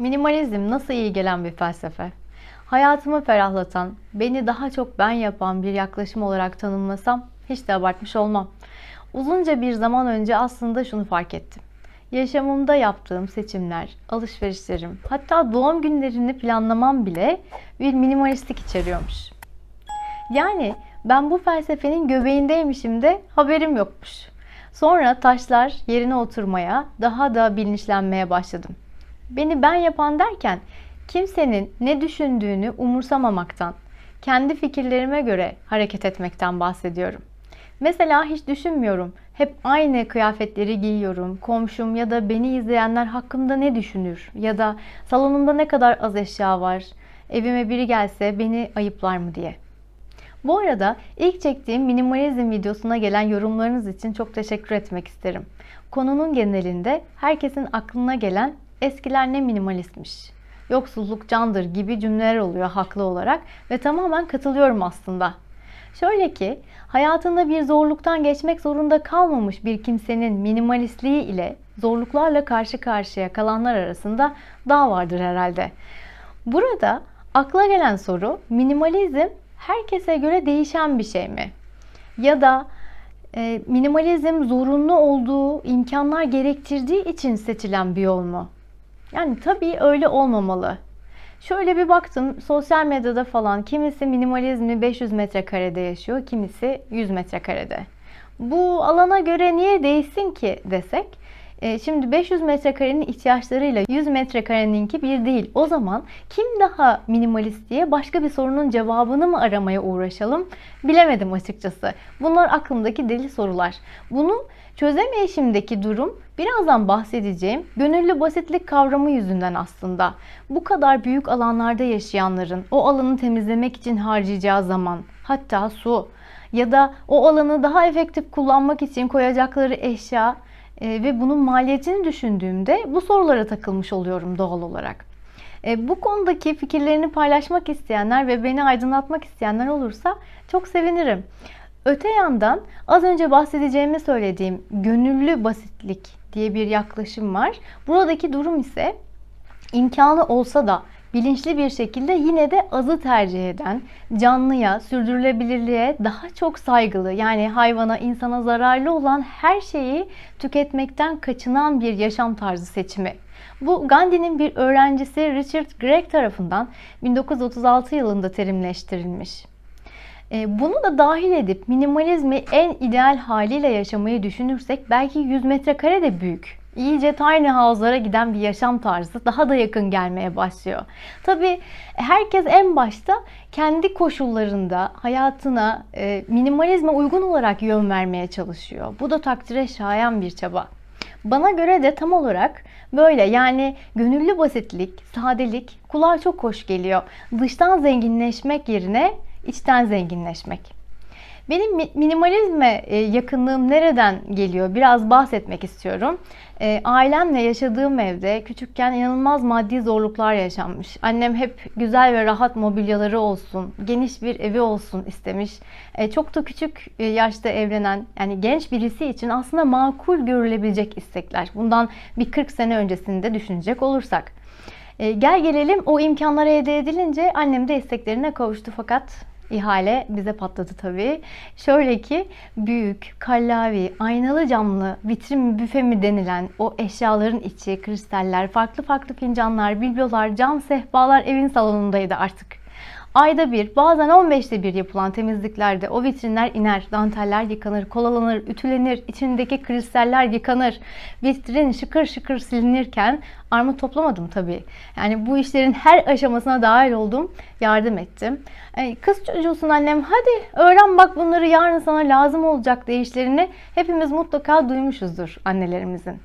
Minimalizm nasıl iyi gelen bir felsefe? Hayatımı ferahlatan, beni daha çok ben yapan bir yaklaşım olarak tanımlasam hiç de abartmış olmam. Uzunca bir zaman önce aslında şunu fark ettim. Yaşamımda yaptığım seçimler, alışverişlerim, hatta doğum günlerini planlamam bile bir minimalistlik içeriyormuş. Yani ben bu felsefenin göbeğindeymişim de haberim yokmuş. Sonra taşlar yerine oturmaya, daha da bilinçlenmeye başladım. Beni ben yapan derken kimsenin ne düşündüğünü umursamamaktan, kendi fikirlerime göre hareket etmekten bahsediyorum. Mesela hiç düşünmüyorum. Hep aynı kıyafetleri giyiyorum. Komşum ya da beni izleyenler hakkımda ne düşünür? Ya da salonumda ne kadar az eşya var? Evime biri gelse beni ayıplar mı diye. Bu arada ilk çektiğim minimalizm videosuna gelen yorumlarınız için çok teşekkür etmek isterim. Konunun genelinde herkesin aklına gelen eskiler ne minimalistmiş, yoksulluk candır gibi cümleler oluyor haklı olarak ve tamamen katılıyorum aslında. Şöyle ki hayatında bir zorluktan geçmek zorunda kalmamış bir kimsenin minimalistliği ile zorluklarla karşı karşıya kalanlar arasında dağ vardır herhalde. Burada akla gelen soru minimalizm herkese göre değişen bir şey mi? Ya da e, minimalizm zorunlu olduğu, imkanlar gerektirdiği için seçilen bir yol mu? Yani tabii öyle olmamalı. Şöyle bir baktım sosyal medyada falan kimisi minimalizmi 500 metrekarede yaşıyor, kimisi 100 metrekarede. Bu alana göre niye değişsin ki desek Şimdi 500 metrekarenin ihtiyaçlarıyla 100 metrekareninki bir değil. O zaman kim daha minimalist diye başka bir sorunun cevabını mı aramaya uğraşalım? Bilemedim açıkçası. Bunlar aklımdaki deli sorular. Bunu çözemeyişimdeki durum birazdan bahsedeceğim gönüllü basitlik kavramı yüzünden aslında. Bu kadar büyük alanlarda yaşayanların o alanı temizlemek için harcayacağı zaman, hatta su ya da o alanı daha efektif kullanmak için koyacakları eşya e, ve bunun maliyetini düşündüğümde bu sorulara takılmış oluyorum doğal olarak. E, bu konudaki fikirlerini paylaşmak isteyenler ve beni aydınlatmak isteyenler olursa çok sevinirim. Öte yandan az önce bahsedeceğimi söylediğim gönüllü basitlik diye bir yaklaşım var. Buradaki durum ise imkanı olsa da bilinçli bir şekilde yine de azı tercih eden, canlıya, sürdürülebilirliğe daha çok saygılı yani hayvana, insana zararlı olan her şeyi tüketmekten kaçınan bir yaşam tarzı seçimi. Bu Gandhi'nin bir öğrencisi Richard Gregg tarafından 1936 yılında terimleştirilmiş. E, bunu da dahil edip minimalizmi en ideal haliyle yaşamayı düşünürsek belki 100 metrekare de büyük iyice tiny house'lara giden bir yaşam tarzı daha da yakın gelmeye başlıyor. Tabii herkes en başta kendi koşullarında hayatına e, minimalizme uygun olarak yön vermeye çalışıyor. Bu da takdire şayan bir çaba. Bana göre de tam olarak böyle yani gönüllü basitlik, sadelik kulağa çok hoş geliyor. Dıştan zenginleşmek yerine içten zenginleşmek. Benim minimalizme e, yakınlığım nereden geliyor? Biraz bahsetmek istiyorum. E, ailemle yaşadığım evde küçükken inanılmaz maddi zorluklar yaşanmış. Annem hep güzel ve rahat mobilyaları olsun, geniş bir evi olsun istemiş. E, çok da küçük yaşta evlenen yani genç birisi için aslında makul görülebilecek istekler. Bundan bir 40 sene öncesinde düşünecek olursak. Gel gelelim o imkanlara elde edilince annem de isteklerine kavuştu fakat ihale bize patladı tabii. Şöyle ki büyük, kallavi, aynalı camlı, vitrin mi büfe mi denilen o eşyaların içi, kristaller, farklı farklı fincanlar, biblolar, cam sehpalar evin salonundaydı artık. Ayda bir, bazen 15'te bir yapılan temizliklerde o vitrinler iner, danteller yıkanır, kolalanır, ütülenir, içindeki kristaller yıkanır. Vitrin şıkır şıkır silinirken armut toplamadım tabii. Yani bu işlerin her aşamasına dahil oldum, yardım ettim. Kız çocuğusun annem hadi öğren bak bunları yarın sana lazım olacak deyişlerini hepimiz mutlaka duymuşuzdur annelerimizin.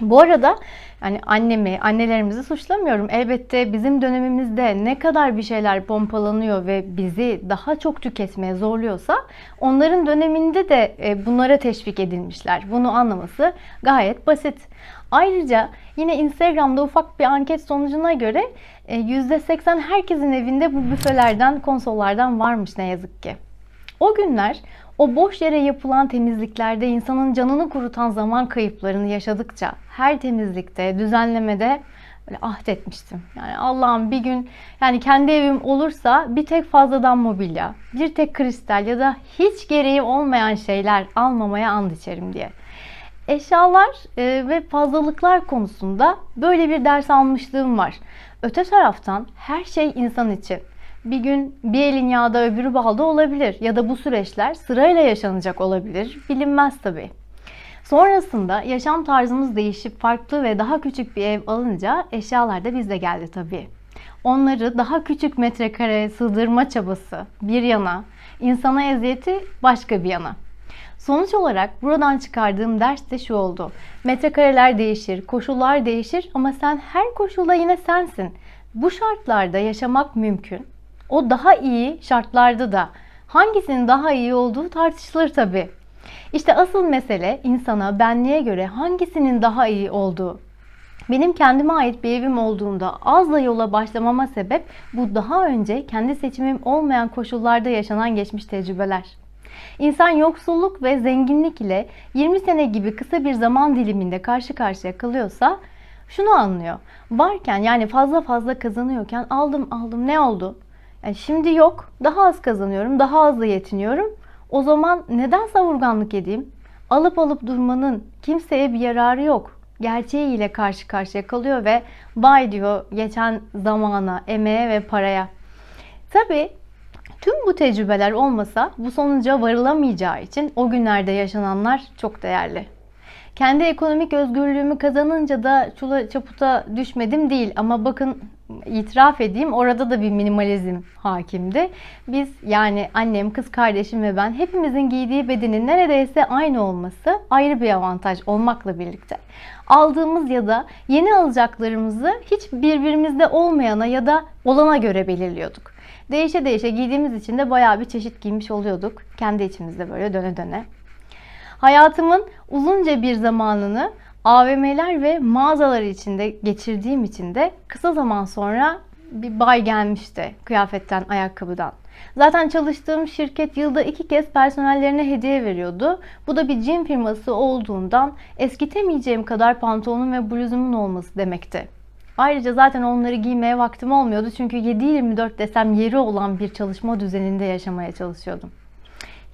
Bu arada yani annemi, annelerimizi suçlamıyorum. Elbette bizim dönemimizde ne kadar bir şeyler pompalanıyor ve bizi daha çok tüketmeye zorluyorsa onların döneminde de e, bunlara teşvik edilmişler. Bunu anlaması gayet basit. Ayrıca yine Instagram'da ufak bir anket sonucuna göre %80 e, herkesin evinde bu büfelerden, konsollardan varmış ne yazık ki. O günler o boş yere yapılan temizliklerde insanın canını kurutan zaman kayıplarını yaşadıkça her temizlikte, düzenlemede Böyle ahdetmiştim. Yani Allah'ım bir gün yani kendi evim olursa bir tek fazladan mobilya, bir tek kristal ya da hiç gereği olmayan şeyler almamaya and içerim diye. Eşyalar e, ve fazlalıklar konusunda böyle bir ders almışlığım var. Öte taraftan her şey insan için. Bir gün bir elin yağda öbürü balda olabilir ya da bu süreçler sırayla yaşanacak olabilir. Bilinmez tabii. Sonrasında yaşam tarzımız değişip farklı ve daha küçük bir ev alınca eşyalar da bizle geldi tabii. Onları daha küçük metrekareye sığdırma çabası bir yana, insana eziyeti başka bir yana. Sonuç olarak buradan çıkardığım ders de şu oldu. Metrekareler değişir, koşullar değişir ama sen her koşulda yine sensin. Bu şartlarda yaşamak mümkün. O daha iyi şartlarda da hangisinin daha iyi olduğu tartışılır tabii. İşte asıl mesele insana benliğe göre hangisinin daha iyi olduğu. Benim kendime ait bir evim olduğunda az da yola başlamama sebep bu daha önce kendi seçimim olmayan koşullarda yaşanan geçmiş tecrübeler. İnsan yoksulluk ve zenginlik ile 20 sene gibi kısa bir zaman diliminde karşı karşıya kalıyorsa şunu anlıyor. Varken yani fazla fazla kazanıyorken aldım aldım ne oldu? Yani şimdi yok daha az kazanıyorum daha azla yetiniyorum. O zaman neden savurganlık edeyim? Alıp alıp durmanın kimseye bir yararı yok. Gerçeğiyle karşı karşıya kalıyor ve vay diyor geçen zamana, emeğe ve paraya. Tabi tüm bu tecrübeler olmasa bu sonuca varılamayacağı için o günlerde yaşananlar çok değerli. Kendi ekonomik özgürlüğümü kazanınca da çula çaputa düşmedim değil ama bakın itiraf edeyim orada da bir minimalizm hakimdi. Biz yani annem, kız kardeşim ve ben hepimizin giydiği bedenin neredeyse aynı olması ayrı bir avantaj olmakla birlikte. Aldığımız ya da yeni alacaklarımızı hiç birbirimizde olmayana ya da olana göre belirliyorduk. Değişe değişe giydiğimiz için de bayağı bir çeşit giymiş oluyorduk. Kendi içimizde böyle döne döne. Hayatımın uzunca bir zamanını AVM'ler ve mağazalar içinde geçirdiğim için de kısa zaman sonra bir bay gelmişti kıyafetten, ayakkabıdan. Zaten çalıştığım şirket yılda iki kez personellerine hediye veriyordu. Bu da bir cim firması olduğundan eskitemeyeceğim kadar pantolonum ve bluzumun olması demekti. Ayrıca zaten onları giymeye vaktim olmuyordu çünkü 7-24 desem yeri olan bir çalışma düzeninde yaşamaya çalışıyordum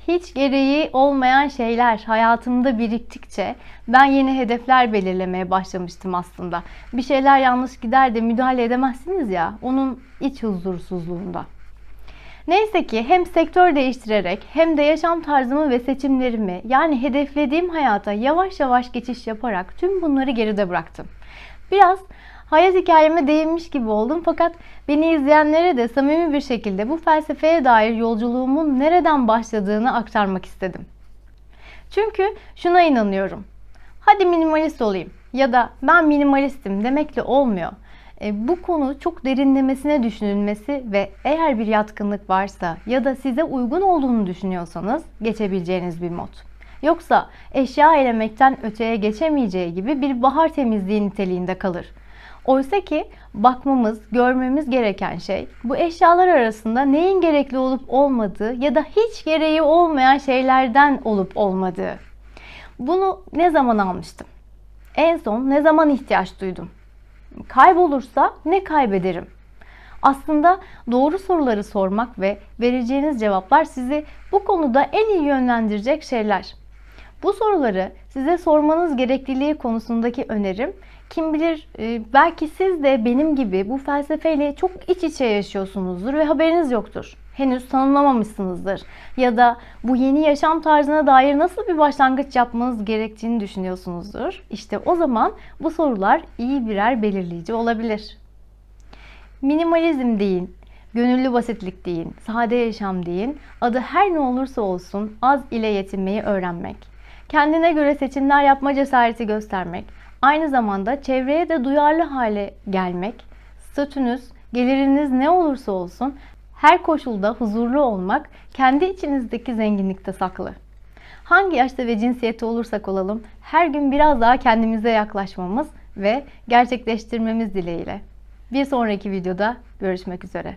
hiç gereği olmayan şeyler hayatımda biriktikçe ben yeni hedefler belirlemeye başlamıştım aslında. Bir şeyler yanlış gider de müdahale edemezsiniz ya onun iç huzursuzluğunda. Neyse ki hem sektör değiştirerek hem de yaşam tarzımı ve seçimlerimi yani hedeflediğim hayata yavaş yavaş geçiş yaparak tüm bunları geride bıraktım. Biraz hayat hikayeme değinmiş gibi oldum fakat beni izleyenlere de samimi bir şekilde bu felsefeye dair yolculuğumun nereden başladığını aktarmak istedim. Çünkü şuna inanıyorum. Hadi minimalist olayım ya da ben minimalistim demekle olmuyor. E, bu konu çok derinlemesine düşünülmesi ve eğer bir yatkınlık varsa ya da size uygun olduğunu düşünüyorsanız geçebileceğiniz bir mod. Yoksa eşya elemekten öteye geçemeyeceği gibi bir bahar temizliği niteliğinde kalır. Oysa ki bakmamız, görmemiz gereken şey bu eşyalar arasında neyin gerekli olup olmadığı ya da hiç gereği olmayan şeylerden olup olmadığı. Bunu ne zaman almıştım? En son ne zaman ihtiyaç duydum? Kaybolursa ne kaybederim? Aslında doğru soruları sormak ve vereceğiniz cevaplar sizi bu konuda en iyi yönlendirecek şeyler. Bu soruları size sormanız gerekliliği konusundaki önerim kim bilir e, belki siz de benim gibi bu felsefeyle çok iç içe yaşıyorsunuzdur ve haberiniz yoktur. Henüz tanımlamamışsınızdır. Ya da bu yeni yaşam tarzına dair nasıl bir başlangıç yapmanız gerektiğini düşünüyorsunuzdur. İşte o zaman bu sorular iyi birer belirleyici olabilir. Minimalizm deyin, gönüllü basitlik deyin, sade yaşam deyin, adı her ne olursa olsun az ile yetinmeyi öğrenmek. Kendine göre seçimler yapma cesareti göstermek, Aynı zamanda çevreye de duyarlı hale gelmek, statünüz, geliriniz ne olursa olsun her koşulda huzurlu olmak kendi içinizdeki zenginlikte saklı. Hangi yaşta ve cinsiyette olursak olalım her gün biraz daha kendimize yaklaşmamız ve gerçekleştirmemiz dileğiyle. Bir sonraki videoda görüşmek üzere.